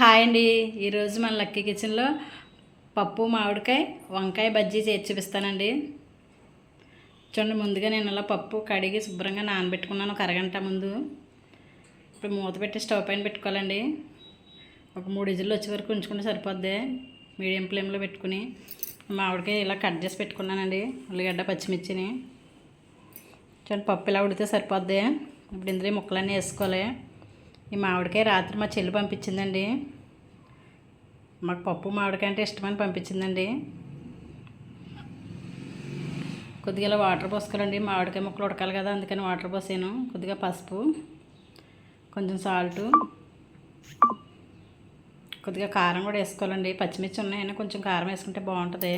Hi అండి. ఈరోజు మన లక్కీ కిచెన్లో పప్పు మామిడికాయ వంకాయ బజ్జీ చేసి చూపిస్తానండి. చూడండి ముందుగా నేను ఇలా పప్పు కడిగి శుభ్రంగా నానబెట్టుకున్నాను ఒక అరగంట ముందు. ఇప్పుడు మూత పెట్టి స్టవ్ పైన పెట్టుకోవాలండి. ఒక మూడు ఇజులు వచ్చే వరకు ఉంచుకుంటే సరిపోద్ది. మీడియం ఫ్లేమ్లో పెట్టుకుని మామిడికాయ ఇలా కట్ చేసి పెట్టుకున్నానండి. ఉల్లిగడ్డ పచ్చిమిర్చిని. చూడండి పప్పు ఇలా ఉడితే సరిపోద్ది. ఇప్పుడు ఇందులో ముక్కలన్నీ వేసుకోవాలి. ఈ మామిడికాయ రాత్రి మా చెల్లి పంపించిందండి. మాకు పప్పు మామిడికాయ అంటే ఇష్టమని పంపించిందండి. కొద్దిగా ఇలా వాటర్ పోసుకోవాలండి. మామిడికాయ ముక్కలు ఉడకాలి కదా అందుకని వాటర్ పోసాను. కొద్దిగా పసుపు కొంచెం సాల్టు కొద్దిగా కారం కూడా వేసుకోవాలండి. పచ్చిమిర్చి ఉన్నాయని కొంచెం కారం వేసుకుంటే బాగుంటుంది.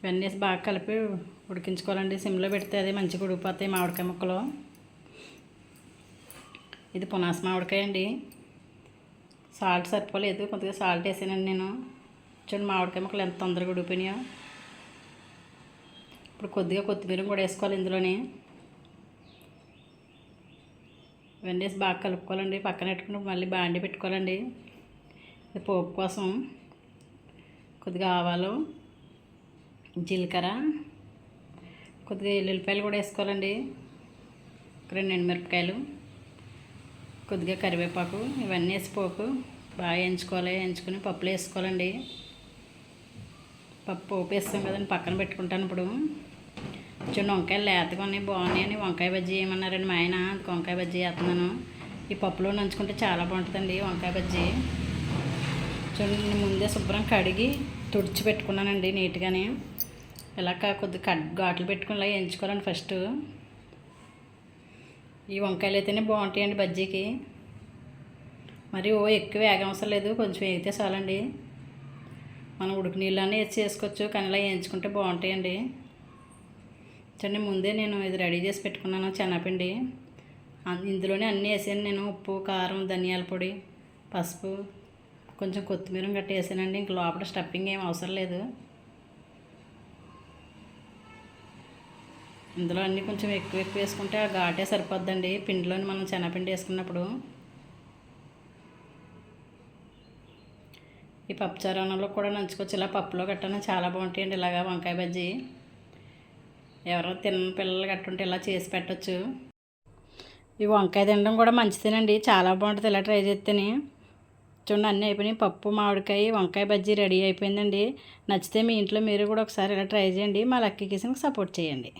ఇవన్నీ బాగా కలిపి ఉడికించుకోవాలండి. సిమ్లో పెడితే అది మంచిగా ఉడికిపోతాయి మామిడికాయ ముక్కలు. ఇది పునాస మామిడికాయ అండి. సాల్ట్ సరిపోలేదు కొద్దిగా సాల్ట్ వేసానండి నేను. చూడండి మామిడికాయ ముక్కలు ఎంత తొందరగా ఉడిపోయినాయో ఇప్పుడు కొద్దిగా కొత్తిమీర కూడా వేసుకోవాలి ఇందులోని. ఇవన్నీ వేసి బాగా కలుపుకోవాలండి పక్కన పెట్టుకుని మళ్ళీ బాండి పెట్టుకోవాలండి. ఇది పోపు కోసం. కొద్దిగా ఆవాలు జీలకర్ర కొద్దిగా ఎల్లుల్లిపాయలు కూడా వేసుకోవాలండి. రెండు ఎండుమిరపకాయలు. కొద్దిగా కరివేపాకు ఇవన్నీ వేసి పోపు బాగా ఎంచుకోవాలి ఎంచుకుని పప్పులు వేసుకోవాలండి. పప్పు పోపు వేస్తాం కదండి పక్కన పెట్టుకుంటాను ఇప్పుడు. చూడండి వంకాయలు లేతగా ఉన్నాయి బాగున్నాయి అని వంకాయ బజ్జీ ఏమన్నారండి మా ఆయన వంకాయ బజ్జీ వేస్తున్నాను. ఈ పప్పులో నంచుకుంటే చాలా బాగుంటుందండి వంకాయ బజ్జీ. చూడండి ముందే శుభ్రం కడిగి తుడిచి పెట్టుకున్నానండి నీట్గానే. ఇలా కొద్దిగా కట్ ఘాట్లు పెట్టుకుని ఇలా ఫస్ట్. ఈ వంకాయలు అయితేనే బాగుంటాయండి బజ్జీకి. మరి ఓ ఎక్కువ వేగం అవసరం లేదు కొంచెం వేగితే చాలండి. మనం ఉడికి నీళ్ళని వేసి చేసుకోవచ్చు కానీ ఇలా వేయించుకుంటే బాగుంటాయండి. చూడండి ముందే నేను ఇది రెడీ చేసి పెట్టుకున్నాను చెనపిండి ఇందులోనే అన్నీ వేసాను నేను ఉప్పు కారం ధనియాల పొడి పసుపు కొంచెం కొత్తిమీర గట్టి వేసానండి. ఇంక లోపల స్టఫింగ్ ఏం అవసరం లేదు. ఇందులో అన్నీ కొంచెం ఎక్కువ ఎక్కువ వేసుకుంటే ఆ ఘాటే సరిపోద్దండి. పిండిలోని మనం శనగపిండి వేసుకున్నప్పుడు. ఈ పప్పుచారణలో కూడా నంచుకోవచ్చు. ఇలా పప్పులో గట్టన చాలా బాగుంటాయండి. ఇలాగా వంకాయ బజ్జీ. ఎవరో తిన్న పిల్లలు గట్టుంటే ఇలా చేసి పెట్టచ్చు. ఈ వంకాయ తినడం కూడా మంచిదేనండి. చాలా బాగుంటుంది. ఇలా ట్రై చేస్తేనే చూడండి అన్నీ అయిపోయినాయి. పప్పు మామిడికాయ వంకాయ బజ్జీ రెడీ అయిపోయిందండి. నచ్చితే మీ ఇంట్లో మీరు కూడా ఒకసారి ఇలా ట్రై చేయండి. మా లక్కీ కిచెన్కి సపోర్ట్ చేయండి.